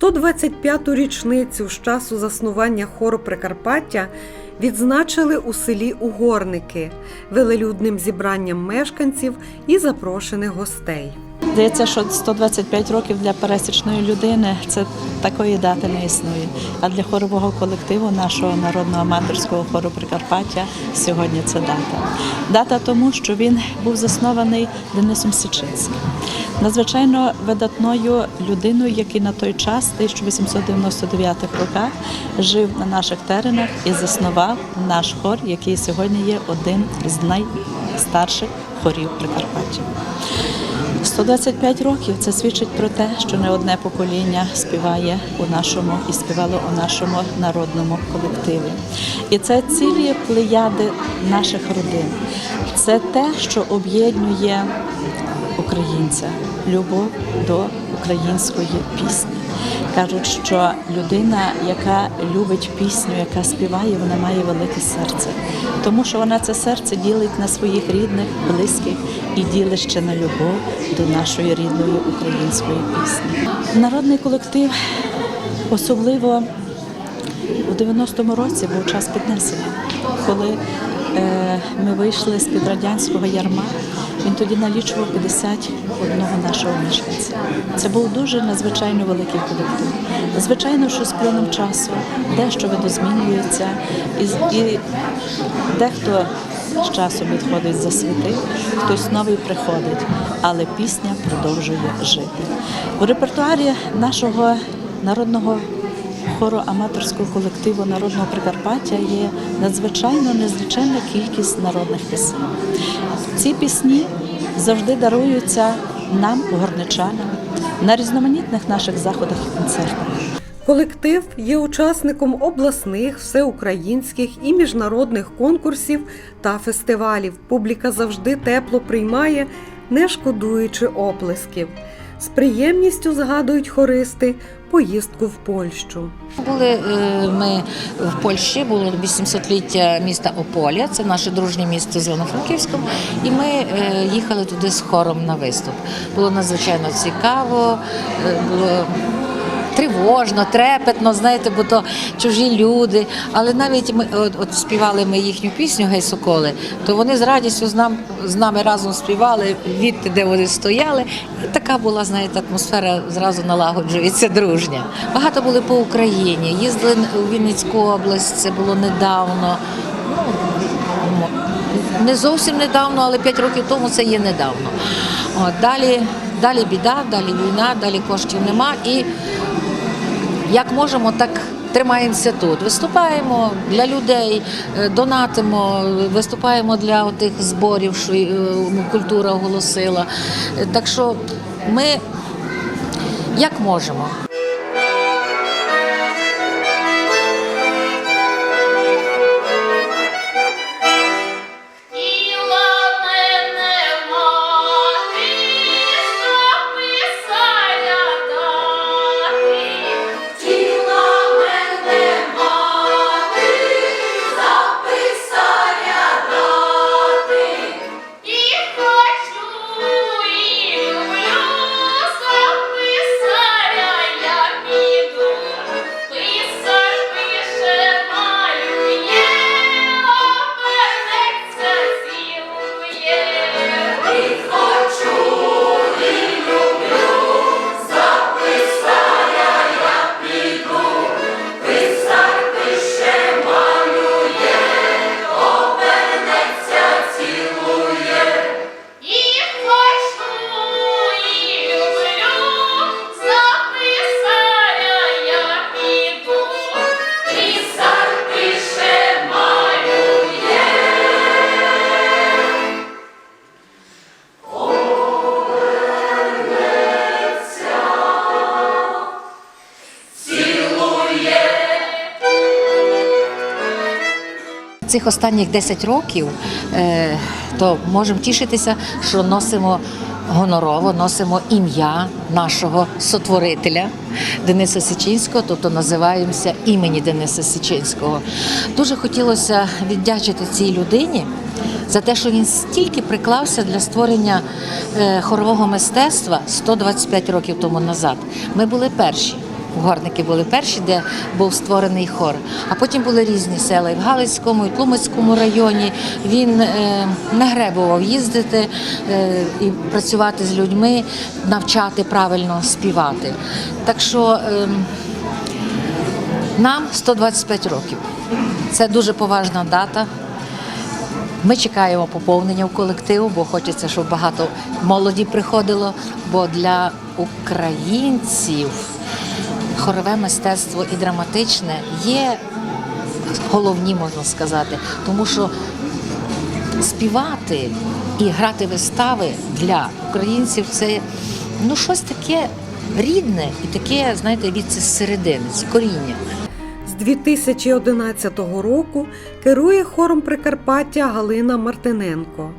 125-ту річницю з часу заснування хору Прикарпаття відзначили у селі Угорники велелюдним зібранням мешканців і запрошених гостей. Здається, що 125 років для пересічної людини це такої дати не існує. А для хорового колективу нашого народного аматорського хору Прикарпаття сьогодні це дата. Дата тому, що він був заснований Денисом Січинським, надзвичайно видатною людиною, який на той час, в 1899 роках, жив на наших теренах і заснував наш хор, який сьогодні є один з найстарших хорів Прикарпаття. 125 років це свідчить про те, що не одне покоління співає у нашому і співало у нашому народному колективі. І це цілі плеяди наших родин. Це те, що об'єднує українця, любов до української пісні. Кажуть, що людина, яка любить пісню, яка співає, вона має велике серце, тому що вона це серце ділить на своїх рідних, близьких і ділить ще на любов до нашої рідної української пісні. Народний колектив особливо у 90-му році був час піднесення, коли е, ми вийшли з під радянського ярма. Він тоді налічував 51 нашого мешканця. Це був дуже надзвичайно великий колектив. Звичайно, що з плином часу дещо видозмінюється, і, і дехто з часом відходить за світи, хтось новий приходить, але пісня продовжує жити. У репертуарі нашого народного хору аматорського колективу народного Прикарпаття є надзвичайно незліченна кількість народних пісень. Ці пісні завжди даруються нам, горничанам, на різноманітних наших заходах і концертах. Колектив є учасником обласних, всеукраїнських і міжнародних конкурсів та фестивалів. Публіка завжди тепло приймає, не шкодуючи оплесків. З приємністю згадують хористи поїздку в Польщу. Були е, ми в Польщі, було 800-ліття міста Ополя, це наше дружнє місто з Івано-Франківськом, і ми е, їхали туди з хором на виступ. Було надзвичайно цікаво, е, було тривожно, трепетно, знаєте, бо то чужі люди. Але навіть ми от, от співали ми їхню пісню Гей Соколи, то вони з радістю з, нам, з нами разом співали відти, де вони стояли. І така була, знаєте, атмосфера зразу налагоджується дружня. Багато були по Україні, їздили у Вінницьку область, це було недавно. Ну, не зовсім недавно, але 5 років тому це є недавно. От, далі, далі біда, далі війна, далі коштів нема. І як можемо, так тримаємося тут. Виступаємо для людей, е, донатимо, виступаємо для тих зборів, що е, культура оголосила. Е, Так що ми як можемо. Цих останніх 10 років е, то можемо тішитися, що носимо гонорово, носимо ім'я нашого сотворителя Дениса Січинського, тобто називаємося імені Дениса Січинського. Дуже хотілося віддячити цій людині за те, що він стільки приклався для створення е, хорового мистецтва 125 років тому назад. Ми були перші. Угорники були перші, де був створений хор. А потім були різні села і в Галицькому, і в Тлумацькому районі. Він е, не їздити е, і працювати з людьми, навчати правильно співати. Так що е, нам 125 років. Це дуже поважна дата. Ми чекаємо поповнення в колективу, бо хочеться, щоб багато молоді приходило. Бо для українців хорове мистецтво і драматичне є головні, можна сказати, тому що співати і грати вистави для українців це ну щось таке рідне і таке, знаєте, від з середини, з коріння. З 2011 року керує хором Прикарпаття Галина Мартиненко.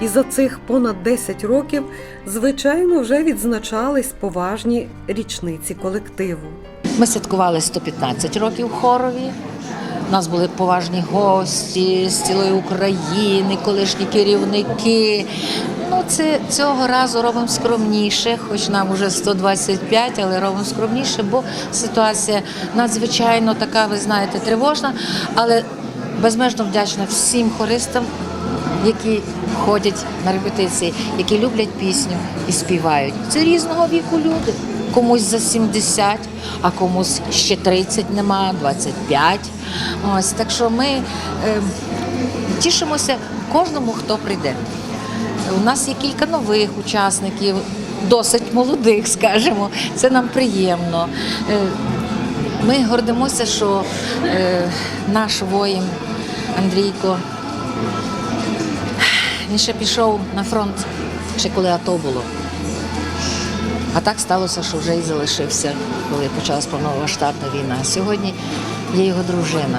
І за цих понад 10 років, звичайно, вже відзначались поважні річниці колективу. Ми святкували 115 років хорові. У нас були поважні гості з цілої України, колишні керівники. Ну, це цього разу робимо скромніше, хоч нам вже 125, але робимо скромніше, бо ситуація надзвичайно така, ви знаєте, тривожна, але безмежно вдячна всім хористам, які ходять на репетиції, які люблять пісню і співають. Це різного віку люди. Комусь за 70, а комусь ще 30 нема, 25. Ось так що ми е, тішимося кожному, хто прийде. У нас є кілька нових учасників, досить молодих, скажімо. Це нам приємно. Е, Ми гордимося, що е, наш воїн Андрійко він ще пішов на фронт, ще коли АТО було. А так сталося, що вже і залишився, коли почалась повномасштабна війна. Сьогодні є його дружина.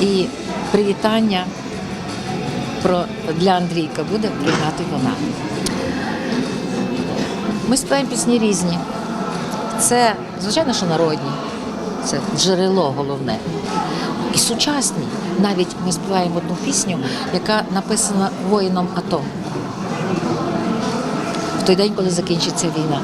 І привітання про, для Андрійка буде приймати вона. Ми співаємо пісні різні. Це, звичайно, що народні, це джерело головне. І сучасні. Навіть ми співаємо одну пісню, яка написана воїном АТО. В той день, коли закінчиться війна.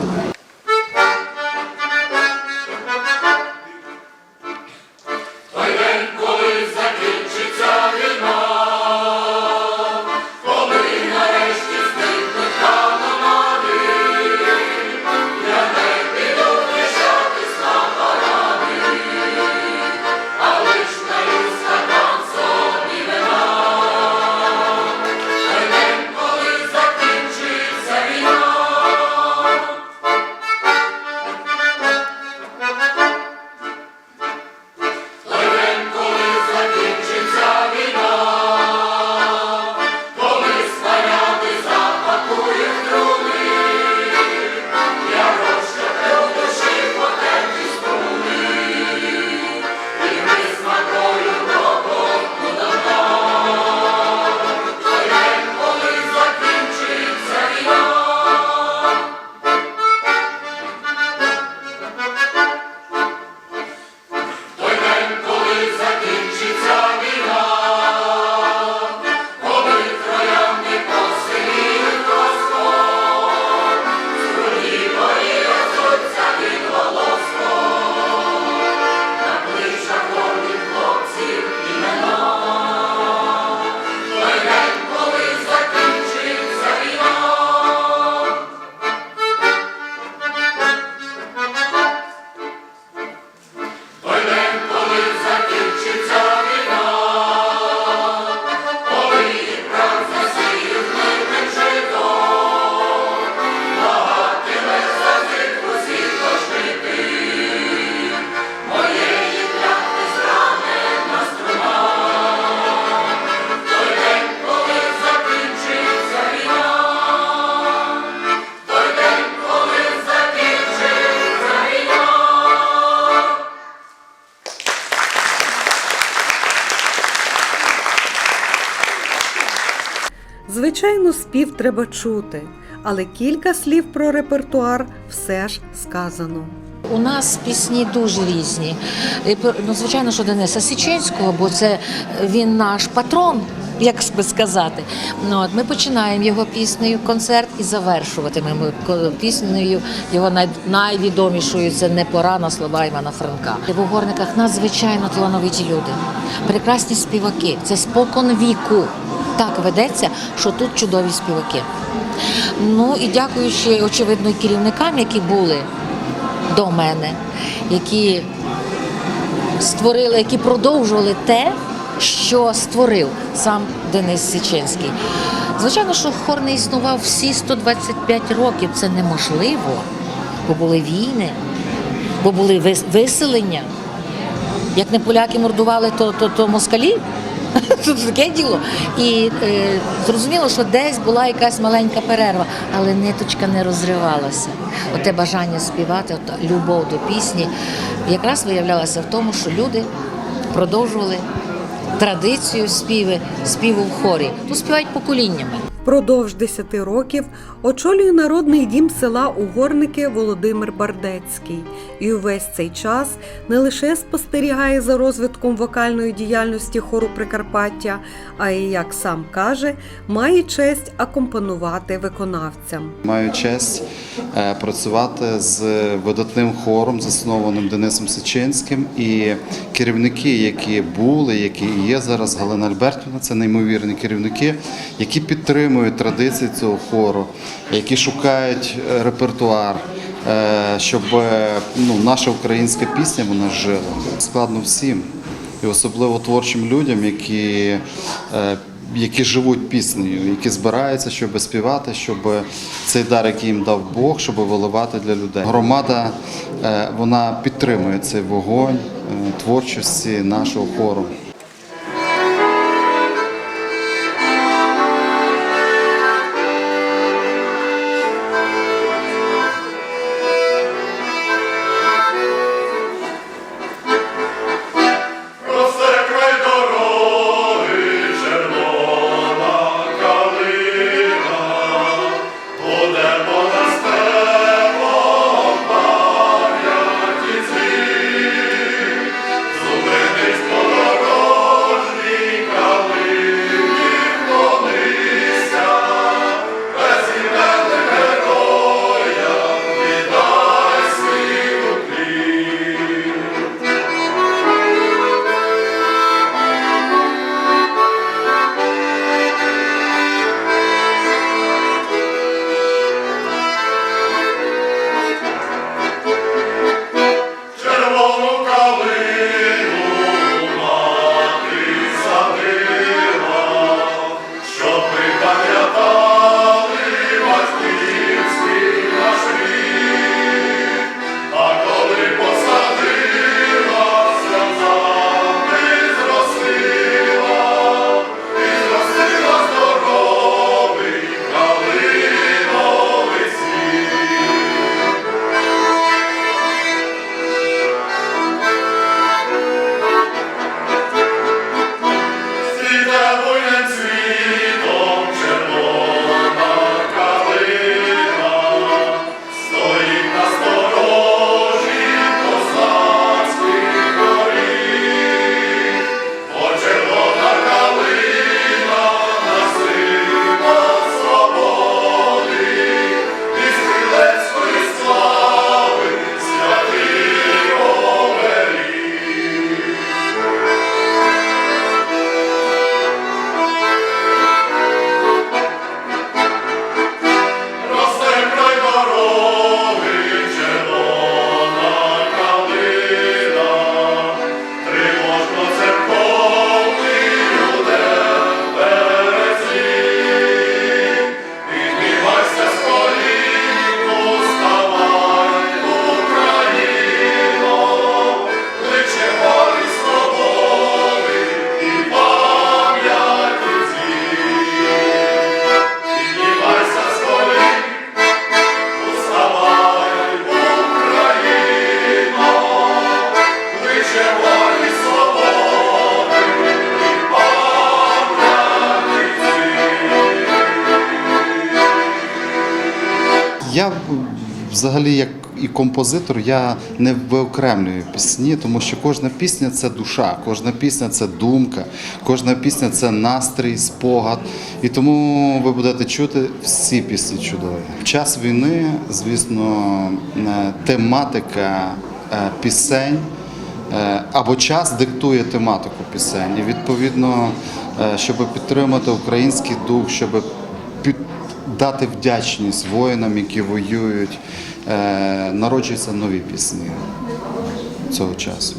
Звичайно, спів треба чути, але кілька слів про репертуар все ж сказано. У нас пісні дуже різні. Ну, звичайно, що Дениса Січинського, бо це він наш патрон як би сказати. Ну, от, ми починаємо його піснею концерт і завершуватимемо піснею його най, найвідомішою це не пора на слова Івана Франка. В угорниках надзвичайно талановиті люди, прекрасні співаки. Це спокон віку. Так ведеться, що тут чудові співаки. Ну і дякуючи, очевидно, керівникам, які були до мене, які створили, які продовжували те, що створив сам Денис Січенський. Звичайно, що хор не існував всі 125 років. Це неможливо, бо були війни, бо були виселення. Як не поляки мордували, то, то, то москалі. Тут таке діло. І е, зрозуміло, що десь була якась маленька перерва, але ниточка не розривалася. Оте бажання співати, от любов до пісні якраз виявлялася в тому, що люди продовжували традицію співи, співу в хорі. Тут співають поколіннями. Впродовж 10 років очолює народний дім села Угорники Володимир Бардецький. І увесь цей час не лише спостерігає за розвитком вокальної діяльності хору Прикарпаття, а й, як сам каже, має честь акомпонувати виконавцям. Маю честь е, працювати з видатним хором, заснованим Денисом Сичинським, і керівники, які були, які є зараз, Галина Альбертівна, це неймовірні керівники, які підтримують традиції цього хору, які шукають е, репертуар. е, Щоб е, ну, наша українська пісня вона жила складно всім, і особливо творчим людям, які які живуть піснею, які збираються, щоб співати, щоб цей дар, який їм дав Бог, щоб виливати для людей. Громада вона підтримує цей вогонь творчості нашого хору. Взагалі як і композитор я не виокремлюю пісні, тому що кожна пісня це душа, кожна пісня це думка, кожна пісня це настрій, спогад. І тому ви будете чути всі пісні чудові. В час війни, звісно, е, тематика е, пісень. Е, або час диктує тематику пісень. І відповідно, щоб підтримати український дух, щоб під- дати вдячність воїнам, які воюють, е, народжуються нові пісні цього часу.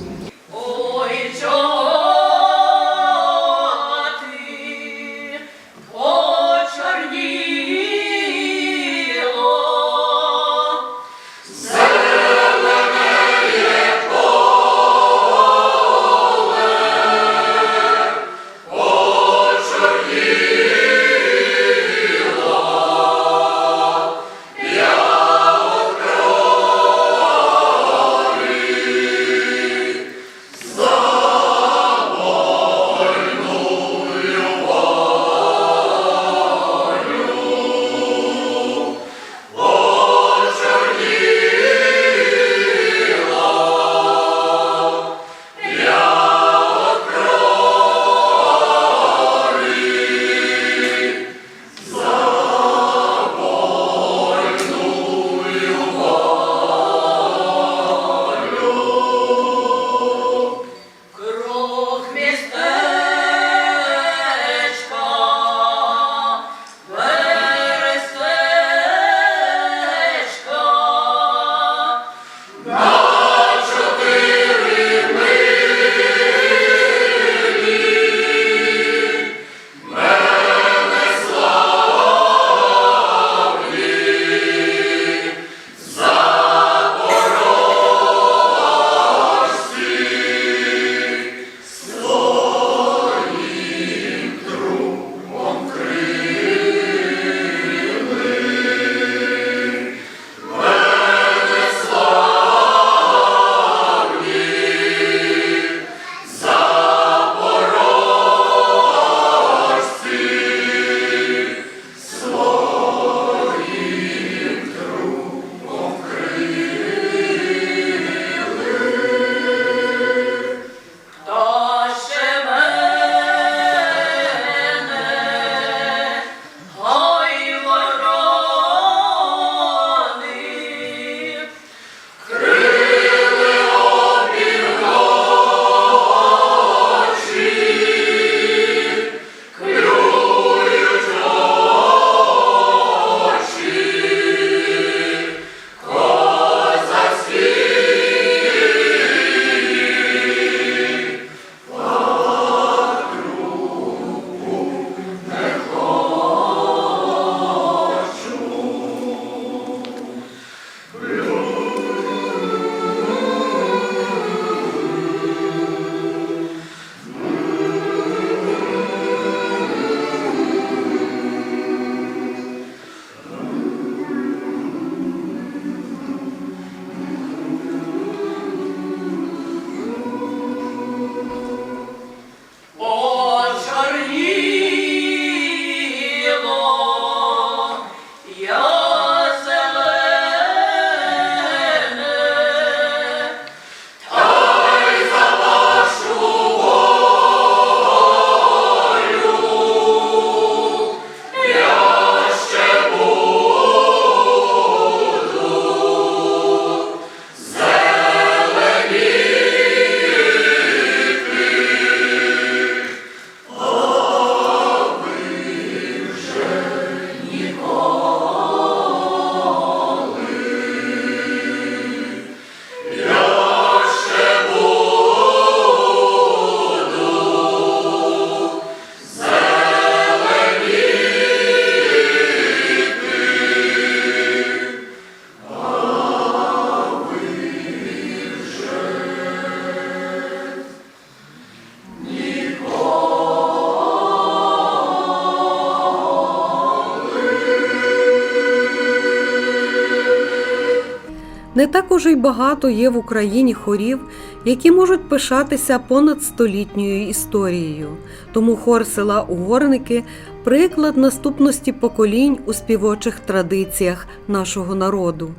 Не так уже й багато є в Україні хорів, які можуть пишатися понад столітньою історією. Тому хор села Угорники приклад наступності поколінь у співочих традиціях нашого народу.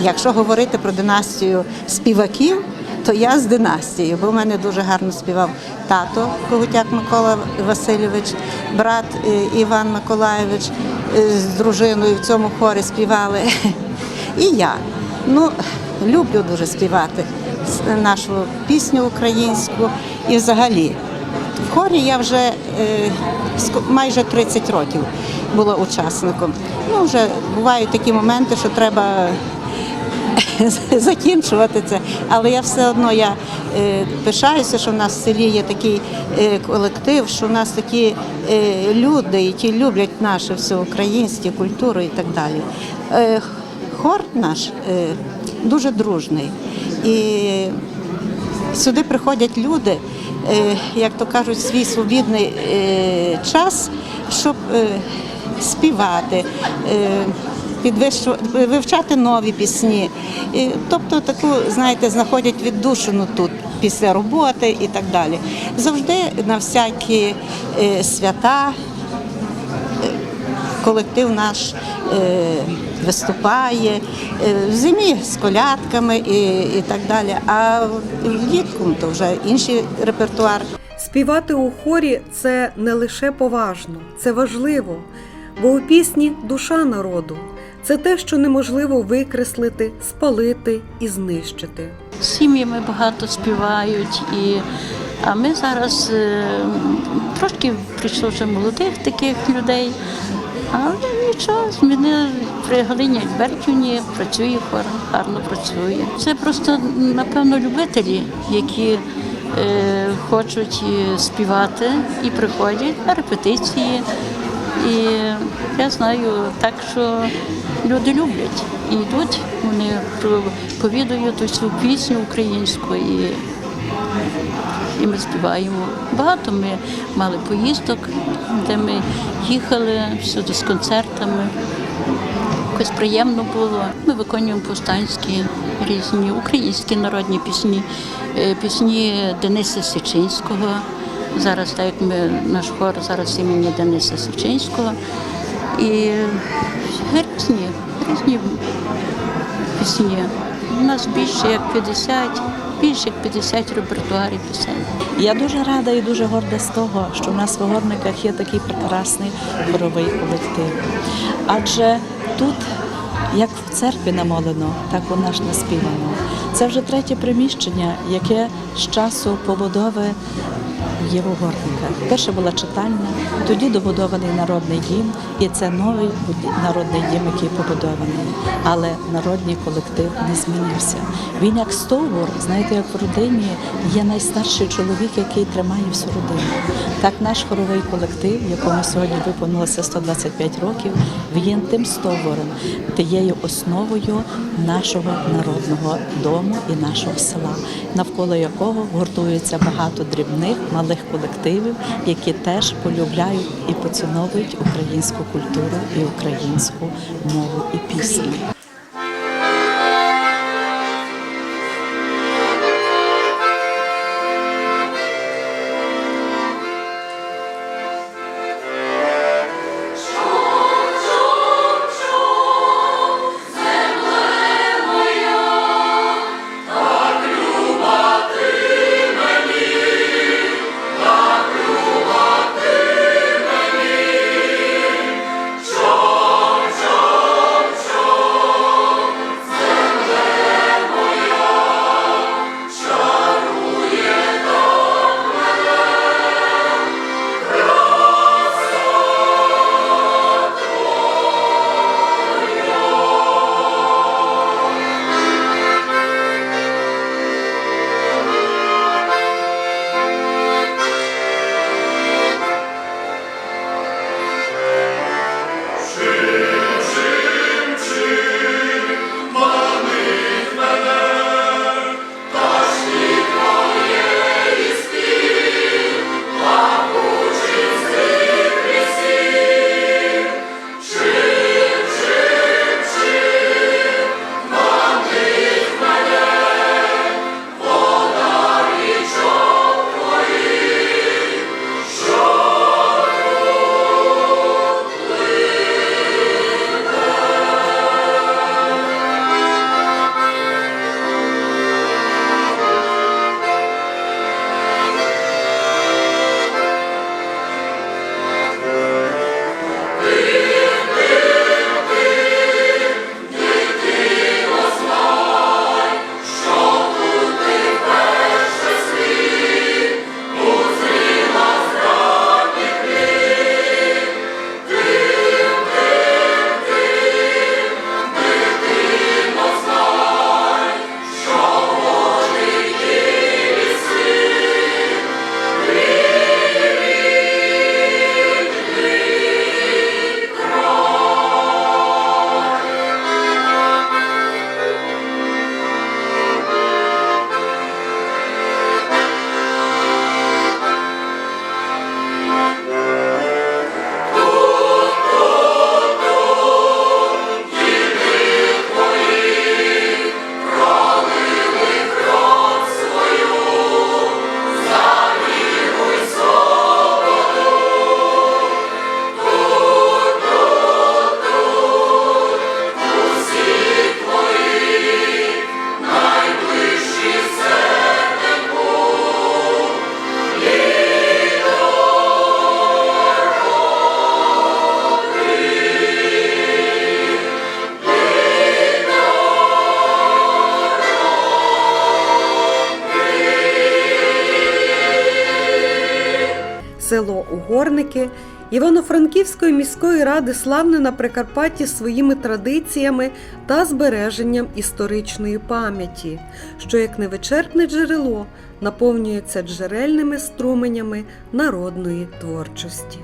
якщо говорити про династію співаків, то я з династією, бо в мене дуже гарно співав тато Когутяк Микола Васильович, брат е, Іван Миколаєвич е, з дружиною в цьому хорі співали. І я. Ну, люблю дуже співати нашу пісню українську і взагалі. В хорі я вже е, майже 30 років була учасником. Ну, вже бувають такі моменти, що треба закінчувати це. Але я все одно я е, пишаюся, що в нас в селі є такий е, колектив, що в нас такі е, люди, які люблять наше все українське, культуру і так далі. Е, хор наш е, дуже дружний. І Сюди приходять люди, е, як то кажуть, свій свобідний е, час, щоб співати, вивчати нові пісні. І, Тобто таку, знаєте, знаходять віддушину тут після роботи і так далі. Завжди на всякі свята колектив наш виступає е, в зимі з колядками і, і так далі. А влітку то вже інший репертуар. Співати у хорі це не лише поважно, це важливо, бо у пісні душа народу. Це те, що неможливо викреслити, спалити і знищити. Сім'ями багато співають, і, а ми зараз е, трошки прийшло вже молодих таких людей. Але нічого, мене при Галині Альбертівні працює хор, гарно працює. Це просто, напевно, любителі, які е, хочуть е, співати і приходять на репетиції. І я знаю так, що люди люблять і йдуть, вони повідують усю пісню українську і, і ми співаємо. Багато ми мали поїздок, де ми їхали всюди з концертами. Якось приємно було. Ми виконуємо повстанські різні українські народні пісні, е, пісні Дениса Січинського. Зараз, так як ми наш хор зараз імені Дениса Січинського. І різні, різні пісні. У нас більше як 50, більше як 50 репертуарів пісень. Я дуже рада і дуже горда з того, що в нас в Огорниках є такий прекрасний хоровий колектив. Адже тут, як в церкві намолено, так у нас наспівано. Це вже третє приміщення, яке з часу побудови є в Угорниках. Перше була читальня, тоді добудований народний дім, і це новий народний дім, який побудований. Але народний колектив не змінився. Він як стовбур, знаєте, як в родині є найстарший чоловік, який тримає всю родину. Так наш хоровий колектив, якому сьогодні виповнилося 125 років, він тим стовбуром, тією основою нашого народного дому і нашого села, навколо якого гуртується багато дрібних малих колективів, які теж полюбляють і поціновують українську культуру і українську мову і пісню. Угорники Івано-Франківської міської ради славне на Прикарпатті своїми традиціями та збереженням історичної пам'яті, що як невичерпне джерело наповнюється джерельними струменями народної творчості.